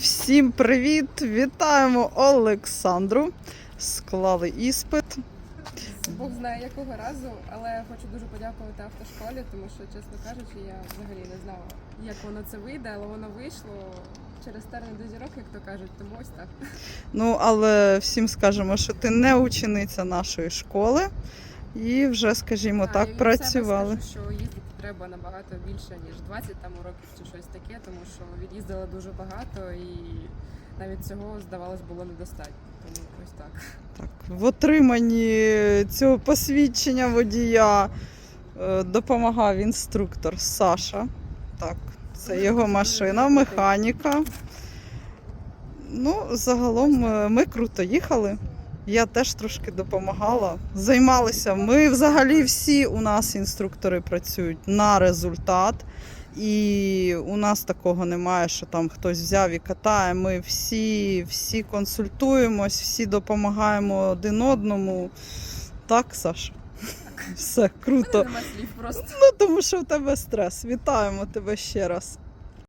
Всім привіт! Вітаємо Олександру. Склали іспит. Бог знає якого разу, але хочу дуже подякувати автошколі, тому що, чесно кажучи, я взагалі не знала, як воно це вийде, але воно вийшло через терни до зірок, як то кажуть, тому ось так. Ну, але всім скажемо, що ти не учениця нашої школи. І вже, скажімо так, працювали. скажу, що їздити треба набагато більше, ніж 20 там уроків чи щось таке, тому що від'їздила дуже багато і навіть цього, здавалось, було недостатньо. Тому ось так. Так, в отриманні цього посвідчення водія е, допомагав інструктор Саша. Так, це його машина, механіка. Ну, загалом е, ми круто їхали. Я теж трошки допомагала. Займалися. Ми взагалі всі у нас інструктори працюють на результат. І у нас такого немає, що там хтось взяв і катає. Ми всі, всі консультуємось, всі допомагаємо один одному. Так, Саша? Все круто. Нема слів просто. Ну, тому що в тебе стрес. Вітаємо тебе ще раз.